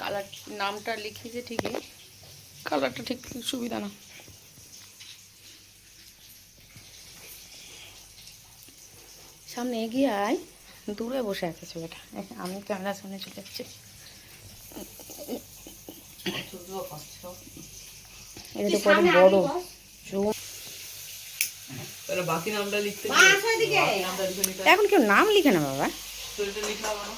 Colour নামটা ঠিকই কালারটা ঠিক সুবিধা না। সামনে এগিয়ে আয় দূরে বসে আছে ছেলেটা। আমি ক্যামেরা সামনে চলে যাচ্ছি। এটা তো বড় তাহলে বাকি নামটা লিখতে এখন কেউ নাম লিখে না বাবা। তো এটা লিখে হবে না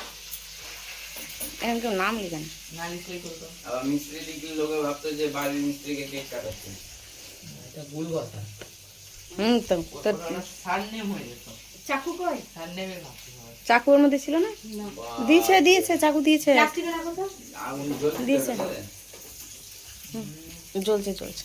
এখন কেউ নাম লিখে না। না লিখলেই করতো আবার মিস্ত্রি লিখলে লোকে ভাবতো যে বাড়ির মিস্ত্রিকে কেক কাটাচ্ছে। এটা ভুল কথা। হুম তো তোর সার নেম হয়ে যেত। চাকু কই? সার নেমে ভাবতে হবে। চাকু ওর মধ্যে ছিল না? দিয়েছে দিয়েছে চাকু দিয়েছে। দিয়েছে। জ্বলছে জ্বলছে।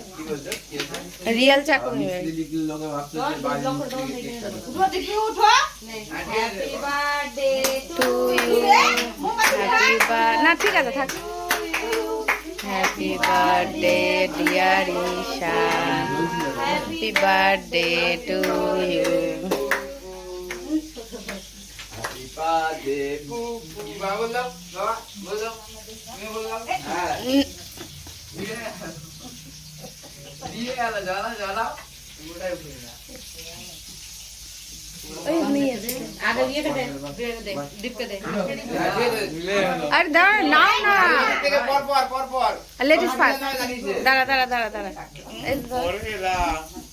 রিয়েল চাকু আবার নেবে না ঠিক আছে থাক। Happy birthday dear Ishan happy birthday to you Happy birthday, ফুফু। বাবা বললাম, বাবা, বললাম, তুমি বললাম? হ্যাঁ। আরে দাঁড়া না না এদিক থেকে পর পর, পর পর। লেডিস ফার্স্ট সব দাঁড়িয়েছে। দাঁড়া দাঁড়া দাঁড়া দাঁড়া এই ধর।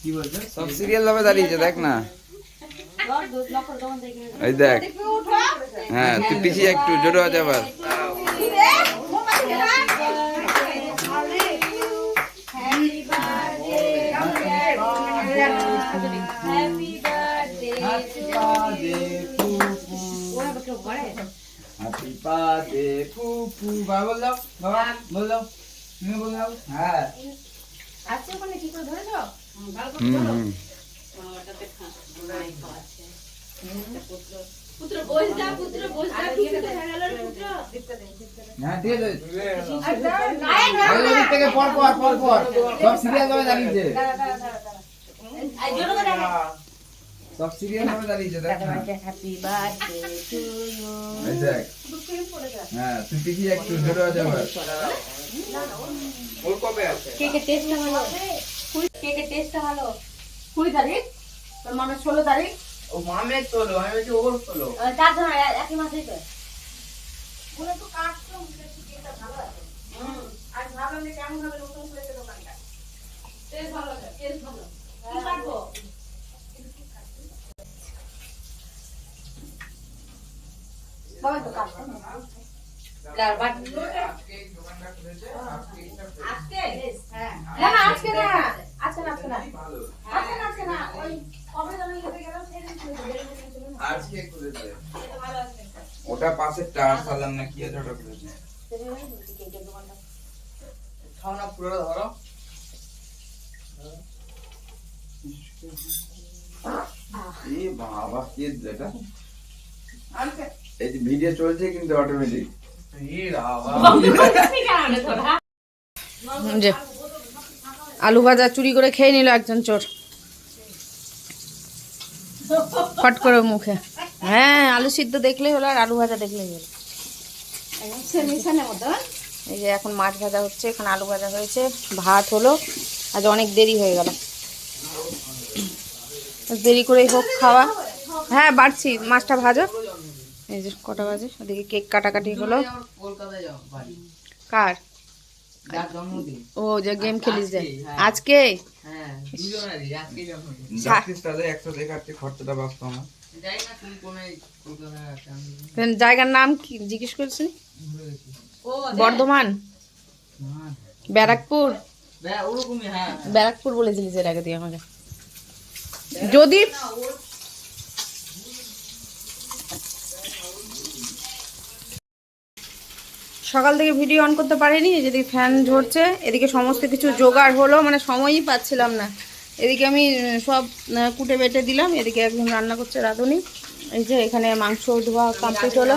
কি বলছো? সব সিরিয়াল ভাবে দাঁড়িয়েছে দেখ না লক দো লক করে দমন দেখি এই দেখ দেখি উঠো হ্যাঁ তুই পিছিয়ে একটু জোরে আছে আবার রে মোমবাতি দে হ্যাপি বার্থডে হ্যাপি বার্থডে ওরা বকে ঘরে হ্যাপি বার্থডে ফুফু বাবা বাবা বললাম তুমি বললাম হ্যাঁ। আজকে ওখানে কি করে ধরেছো? ভালো করে পুত্র। বস যা পুত্র বস যা পুত্র। হয়ে গেল পুত্র। হ্যাঁ ঠিক আছে। গায়ে না থেকে পর পর পর পর সব সিরিয়াল ভাবে করে সব সিরিয়াল ভাবে দাঁড়িয়েছে দেখ না। হ্যাপি বার্থডে টু ইউ এই দেখ। হ্যাঁ তুই পিছিয়ে একটু জোরে আছে আবার। ওর কবে আছে? কেকের টেস্টটা ভালো। কেকের টেস্টটা ভালো। কুড়ি তারিখ? তোর ষোলো তারিখ? ও মামের তোলো আমি বলছি ওর তোলো আহ, চারজন একই মাসেই তো। বলে তো কাটতো ভালো আছে। হুম। আর ভাবলাম যে কেমন হবে নতুন খুলেছে দোকানটা? টেস্ট ভালো আছে টেস্ট ভালো। আজকে না না আজকে না আজকে না আজকে না আজকে না ওই কবে যেন ইয়েতে গেলাম আজকে খুলেছে। ভালো ওটা পাশে টার সালাম না কি আছে ওটা খুলেছে। খাও না পুরোটা ধরো। বাবা এই যে ভিডিও চলছে কিন্তু অটোমেটিক যে আলু ভাজা চুরি করে খেয়ে নিল একজন চোর। ফট করে মুখে। হ্যাঁ আলু সিদ্ধ দেখলেই হলো আর আলু ভাজা দেখলেই হলো। এই যে এখন মাছ ভাজা হচ্ছে এখানে আলু ভাজা হয়েছে ভাত হলো। আজ অনেক দেরি হয়ে গেল। দেরি করেই হোক খাওয়া। হ্যাঁ বাড়ছি। মাছটা ভাজো। এই যে কটা বাজে? ওদিকে কেক কাটাকাটি হলো। কার? ও যে গেম খেলিস যে। আজকে? হ্যাঁ। জায়গার নাম কি জিজ্ঞেস করছি বর্ধমান? ব্যারাকপুর? হ্যাঁ। ব্যারাকপুর বলেছিলিস এর আগে দিয়ে আমাকে। যদি সকাল থেকে ভিডিও অন করতে পারিনি যেদিকে ফ্যান ঝরছে, এদিকে সমস্ত কিছু জোগাড় হলো মানে সময়ই পাচ্ছিলাম না এদিকে আমি সব কুটে বেটে দিলাম, এদিকে একদম রান্না করছে রাঁধুনি, এই যে এখানে মাংস ধোয়া কমপ্লিট হলো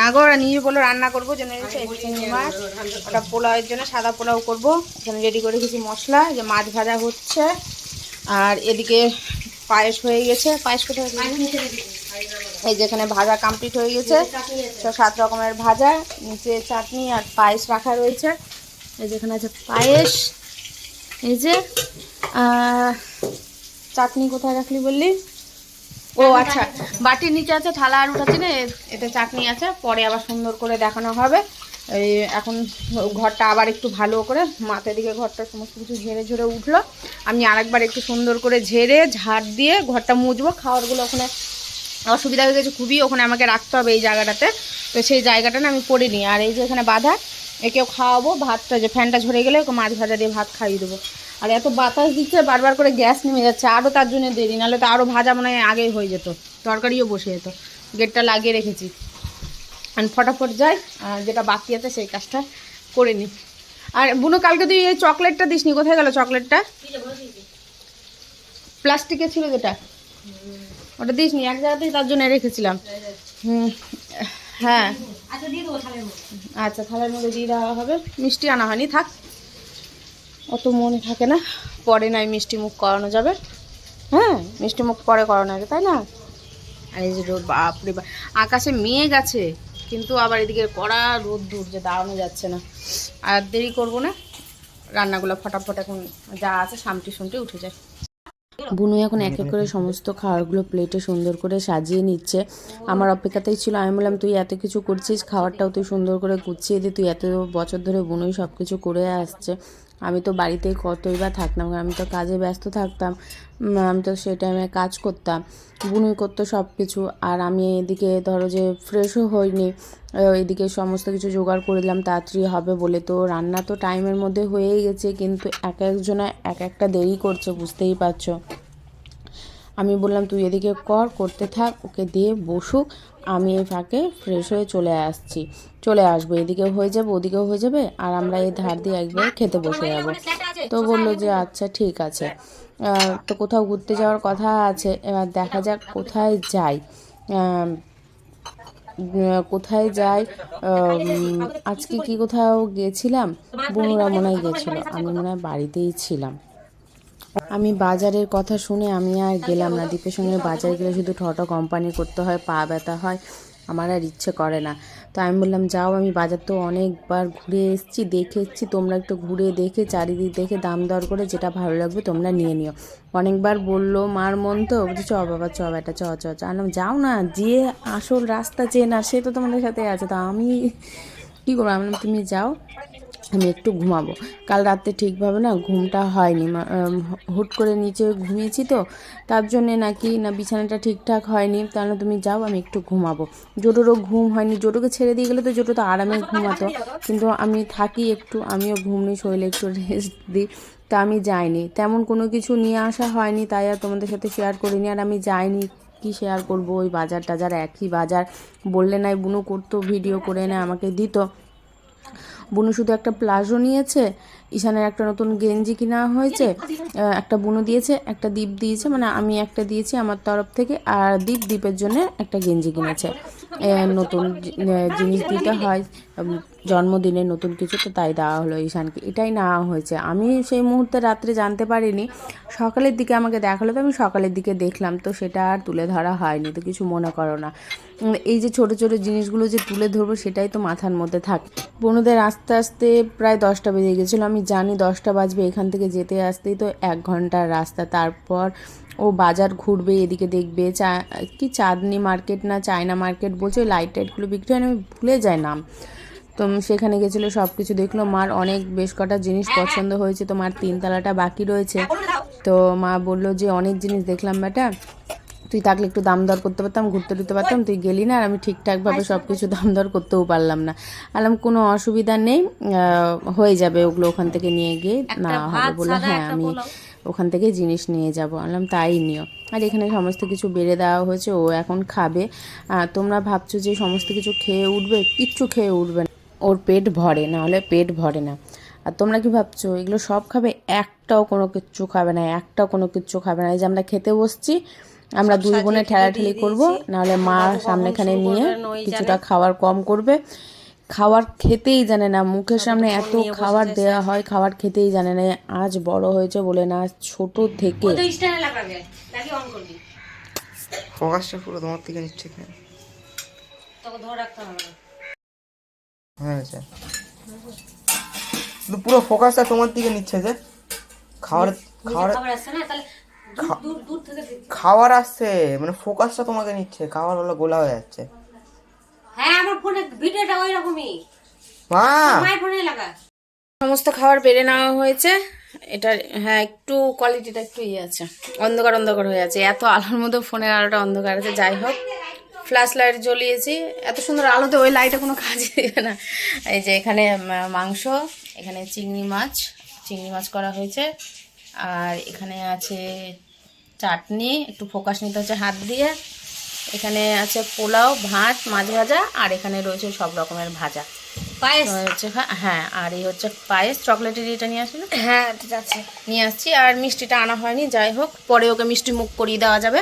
না গো ওরা নিজে বলল রান্না করব জন্য মাছ ওটা পোলাওয়ের জন্য, সাদা পোলাও করব, এখানে রেডি করে কিছু মশলা যে মাছ ভাজা হচ্ছে, আর এদিকে পায়েস হয়ে গেছে, পায়েস কোথায়? এই যে এখানে ভাজা কমপ্লিট হয়ে গেছে। ছ সাত রকমের ভাজা নিচে চাটনি আর পায়েস রাখা রয়েছে। এই যে এখানে আছে পায়েস। এই যে চাটনি কোথায় রাখলি বললি? ও আচ্ছা বাটির নিচে আছে থালা আর উঠাচ্ছি না এতে চাটনি আছে পরে আবার সুন্দর করে দেখানো হবে। এই এখন ঘরটা আবার একটু ভালো করে মাথার দিকে ঘরটা সমস্ত কিছু ঝেড়ে ঝেড়ে উঠল। আমি আরেকবার একটু সুন্দর করে ঝেড়ে ঝাড় দিয়ে ঘরটা মুজবো খাওয়ারগুলো ওখানে অসুবিধা হয়ে গেছে খুবই ওখানে আমাকে রাখতে হবে এই জায়গাটাতে। তো সেই জায়গাটা না আমি পড়িনি আর এই যে এখানে বাধা একেও খাওয়াবো ভাতটা যে ফ্যানটা ঝরে গেলে ওকে মাছ ভাজা দিয়ে ভাত খাইয়ে দেবো। আর এত বাতাস দিচ্ছে বারবার করে গ্যাস নেমে যাচ্ছে আরও তার জন্য দেরি নাহলে তো আরও ভাজা মনে হয় আগেই হয়ে যেত তরকারিও বসে যেত। গেটটা লাগিয়ে রেখেছি। আর ফটাফট যাই আর যেটা বাকি আছে সেই কাজটা করে নিই। আর বুনো কালকে তুই এই চকলেটটা দিসনি কোথায় গেল চকলেটটা? প্লাস্টিকে ছিল যেটা? ওটা দিসনি এক জায়গাতেই তার জন্য রেখেছিলাম। হুম হ্যাঁ। আচ্ছা থালার মধ্যে। দিয়ে দেওয়া হবে। মিষ্টি আনা হয়নি থাক। অত মনে থাকে না পরে নয় মিষ্টি মুখ করানো যাবে। হ্যাঁ মিষ্টি মুখ পরে করানো যাবে তাই না? আর এই যে রোদ বাপরে বাপ। আকাশে মেঘ আছে কিন্তু আবার এদিকে কড়া রোদ দূর যে দাঁড়ানো যাচ্ছে না। আর দেরি করব না রান্নাগুলো ফটাফট এখন যা আছে সামটি সুমটি উঠে যায়। বুনু এখন এক এক করে সমস্ত খাবারগুলো প্লেটে সুন্দর করে সাজিয়ে নিচ্ছে। আমার অপেক্ষাতেই ছিল, আমি বললাম, তুই এত কিছু করছিস, খাবারটাও তুই সুন্দর করে গুছিয়ে দে, তুই এত বছর ধরে বুনুই সব কিছু করে আসছে। আমি তো বাড়িতেই কতই বা থাকতাম, আমি তো কাজে ব্যস্ত থাকতাম আমি তো সেই টাইমে কাজ করতাম, বুনুই করতো সব কিছু আর আমি এদিকে ধরো যে ফ্রেশও হইনি এদিকে সমস্ত কিছু জোগাড় করে দিলাম, তাড়াতাড়ি হবে বলে, তো রান্না তো টাইমের মধ্যে হয়েই গেছে, কিন্তু এক একজনা এক একটা দেরি করছে, বুঝতেই পারছ। আমি বললাম, তুই এদিকে কর, করতে থাক, ওকে দিয়ে বসুক আমি এই ফাঁকে ফ্রেশ হয়ে চলে আসছি। চলে আসব এদিকে হয়ে যাবে ওদিকেও হয়ে যাবে আর আমরা এই ধার দিয়ে একবার খেতে বসে যাব। তো বলল যে আচ্ছা ঠিক আছে। তো কোথাও ঘুরতে যাওয়ার কথা আছে এবার দেখা যাক কোথায় যাই। কোথায় যাই? আজকে কি কোথাও গেছিলাম? বোনরা মনে হয় গেছিল। আমি মনে হয় বাড়িতেই ছিলাম। আমি বাজারের কথা শুনে আমি আর গেলাম না। দীপের সঙ্গে বাজার গেলে শুধু ঠটো কোম্পানি করতে হয়, পা ব্যথা হয়, আমার আর ইচ্ছে করে না। তো আমি বললাম, যাও, আমি বাজার তো অনেকবার ঘুরে এসেছি দেখে এসেছি তোমরা একটু ঘুরে দেখে, চারিদিক দেখে দাম দর করে যেটা ভালো লাগবে তোমরা নিয়ে নিও। অনেকবার বলল, মার মন তো? চ বাবা, চ বেটা, চ চ চ। আনলাম যাও না, যে আসল রাস্তা চেনা, সে তো তোমাদের সাথে আছে। তো আমি কী করব? আমি তুমি যাও আমি একটু ঘুমাবো। কাল রাতে ঠিকভাবে না ঘুমটা হয়নি। হুট করে নিচে ঘুমিয়েছি তো তার জন্যে নাকি না বিছানাটা ঠিকঠাক হয়নি। তাহলে তুমি যাও আমি একটু ঘুমাবো। জোটোরও ঘুম হয়নি। জোটোকে ছেড়ে দিয়ে গেলে তো জোটো তো আরামে ঘুমাতো। কিন্তু আমি থাকি একটু আমিও ঘুম নিই শরীরে একটু রেস্ট দিই তা আমি যাইনি। তেমন কোনো কিছু নিয়ে আসা হয়নি তাই আর তোমাদের সাথে শেয়ার করিনি। আর আমি যাইনি কি শেয়ার করব? ওই বাজার টাজার একই বাজার। বললে নাই বুনো করতো ভিডিও করে এনে আমাকে দিত। বুনু শুধু একটা প্লাজো নিয়েছে, ঈশানের একটা নতুন গেঞ্জি কিনা হয়েছে একটা বুনু দিয়েছে, একটা দ্বীপ দিয়েছে মানে আমি একটা দিয়েছি আমার তরফ থেকে, আর দ্বীপ দ্বীপের জন্য একটা গেঞ্জি কিনেছে। নতুন জিনিস দিতে হয় জন্মদিনে নতুন কিছু, তো তাই দেওয়া হলো ঈশানকে। এটাই নেওয়া হয়েছে। আমি সেই মুহূর্তে রাত্রে জানতে পারিনি। সকালের দিকে আমাকে দেখাল তো, আমি সকালের দিকে দেখলাম, তো সেটা আর তুলে ধরা হয়নি, তো কিছু মনে করো না। এই যে ছোট ছোট জিনিসগুলো যে তুলে ধরবো, সেটাই তো মাথার মধ্যে থাকে। বনুদের আস্তে আস্তে প্রায় দশটা বেজে গেছিল। আমি জানি দশটা বাজবে এখান থেকে যেতে আসতেই তো এক ঘণ্টার রাস্তা। তারপর ও বাজার ঘুরবে, এদিকে দেখবে। চা, কি চাঁদনি মার্কেট না, চায়না মার্কেট বলছে, ওই লাইট টাইটগুলো বিক্রি হয় আমি ভুলে যাই নাম। তো সেখানে গেছিল সব কিছু দেখল। মার অনেক বেশ কটা জিনিস পছন্দ হয়েছে তো মার তিনতলাটা বাকি রয়েছে। তো মা বলল যে অনেক জিনিস দেখলাম বেটা। তুই থাকলে একটু দাম দর করতে পারতাম ঘুরতে টুরতে পারতাম। তুই গেলি না আর আমি ঠিকঠাকভাবে সব কিছু দাম দর করতেও পারলাম না। আলাম কোনো অসুবিধা নেই হয়ে যাবে ওগুলো ওখান থেকে নিয়ে গিয়ে না হবে বলে হ্যাঁ আমি ওখান থেকে জিনিস নিয়ে যাব। বললাম তাই নিও। আর এখানে সমস্ত কিছু বেড়ে দেওয়া হয়েছে ও এখন খাবে। তোমরা ভাবছ যে সমস্ত কিছু খেয়ে উঠবে? কিচ্ছু খেয়ে উঠবে না। ওর পেট ভরে না হলে পেট ভরে না। আর তোমরা কি ভাবছ এগুলো সব খাবে? একটাও কোনো কিচ্ছু খাবে না একটাও কোনো কিচ্ছু খাবে না। এই যে আমরা খেতে বসছি আমরা দুই বোনে ঠেলাঠেলি করব নাহলে মা সামনেখানে নিয়ে কিছুটা খাওয়ার কম করবে। খাবার খেতেই জানে না মুখের সামনে এত খাবার দেওয়া হয় খাবার খেতেই জানে না। আজ বড় হয়েছে বলে না ছোট থেকে। ফোকাসটা পুরো তোমার থেকে নিচ্ছে তোকে ধরে রাখতে হবে। হয়ে পুরো ফোকাসটা তোমার দিকে নিচ্ছে যে খাবার খাবার খাবার আসছে মানে ফোকাসটা তোমাকে নিচ্ছে খাবার হলো গোলা হয়ে যাচ্ছে। হ্যাঁ আমার ফোনে ভিডিওটা ওই রকমই মা! মায়ের ফোনে লাগা। সমস্ত খাবার বেড়ে নেওয়া হয়েছে। এটা হ্যাঁ একটু কোয়ালিটিটা একটু ইয়ে আছে। অন্ধকার অন্ধকার হয়ে আছে। এত আলোর মধ্যে ফোনের আলোটা অন্ধকার আছে যাই হোক। ফ্ল্যাশ লাইট জ্বলিয়েছি। এত সুন্দর আলোতে ওই লাইটে কোনো কাজে দেবে না। এই যে এখানে মাংস এখানে চিংড়ি মাছ চিংড়ি মাছ করা হয়েছে। আর এখানে আছে চাটনি একটু ফোকাস নিতে হচ্ছে হাত দিয়ে। এখানে আছে পোলাও ভাত মাছ ভাজা আর এখানে রয়েছে সব রকমের ভাজা। পায়েস? হচ্ছে হ্যাঁ আর এই হচ্ছে পায়েস। চকলেটের এটা নিয়ে আসলে? হ্যাঁ ঠিক আছে নিয়ে আসছি। আর মিষ্টিটা আনা হয়নি যাই হোক পরে ওকে মিষ্টি মুখ করিয়ে দেওয়া যাবে।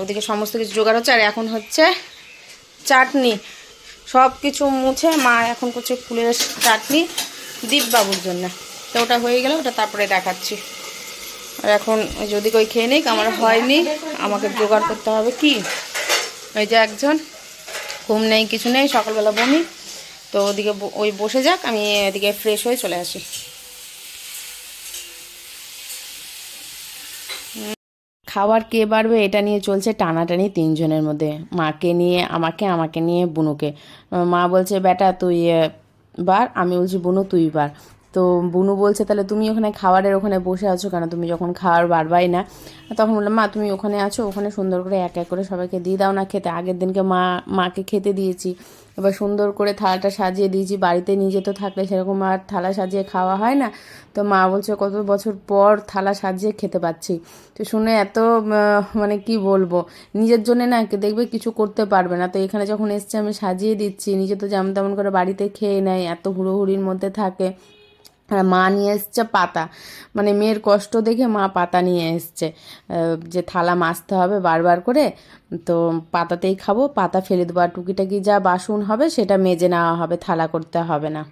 ওদিকে সমস্ত কিছু জোগাড় হচ্ছে, আর এখন হচ্ছে চাটনি। সব কিছু মুছে মা এখন করছে ফুলের চাটনি দীপবাবুর জন্য। তো ওটা হয়ে গেলে, ওটা তারপরে দেখাচ্ছি। আর এখন যদি কই খেয়ে নিক, আমার হয়নি, আমাকে জোগাড় করতে হবে কি? ওই যে একজন, ঘুম নেই, কিছু নেই, সকালবেলা বমি। তো ওদিকে ওই বসে যাক, আমি এদিকে ফ্রেশ হয়ে চলে আসি। খাবার কে বাড়বে এটা নিয়ে চলছে টানাটানি তিনজনের মধ্যে। মাকে নিয়ে, আমাকে আমাকে নিয়ে, বুনুকে। মা বলছে, বেটা, তুই বার। আমি বলছি, বুনু, তুই বার। তো বুনু বলছে, তাহলে তুমি ওখানে খাবারের ওখানে বসে আছো কেন? তুমি যখন খাবার বাড়বাই না? তখন বললাম, মা, তুমি ওখানে আছো, ওখানে সুন্দর করে এক এক করে সবাইকে দিয়ে দাও না খেতে। আগের দিনকে মা, মাকে খেতে দিয়েছি। এবার সুন্দর করে থালাটা সাজিয়ে দিয়েছি। বাড়িতে নিজে তো থাকলে সেরকম আর থালা সাজিয়ে খাওয়া হয় না। তো মা বলছে, কত বছর পর থালা সাজিয়ে খেতে পাচ্ছি। তো শুনে এত মানে কি বলব, নিজের জন্যে না দেখবে কিছু করতে পারবে না। তো এখানে যখন এসছে আমি সাজিয়ে দিচ্ছি। নিজে তো যেমন তেমন করে বাড়িতে খেয়ে নেয়, এত হুড়োহুড়ির মধ্যে থাকে। আর মা নিয়ে এসছে পাতা। মানে মেয়ের কষ্ট দেখে মা পাতা নিয়ে এসছে। যে থালা মাজতে হবে বারবার করে, তো পাতাতেই খাব, পাতা ফেলে দেবো। আর টুকিটাকি যা বাসন হবে সেটা মেজে নেওয়া হবে, থালা করতে হবে না।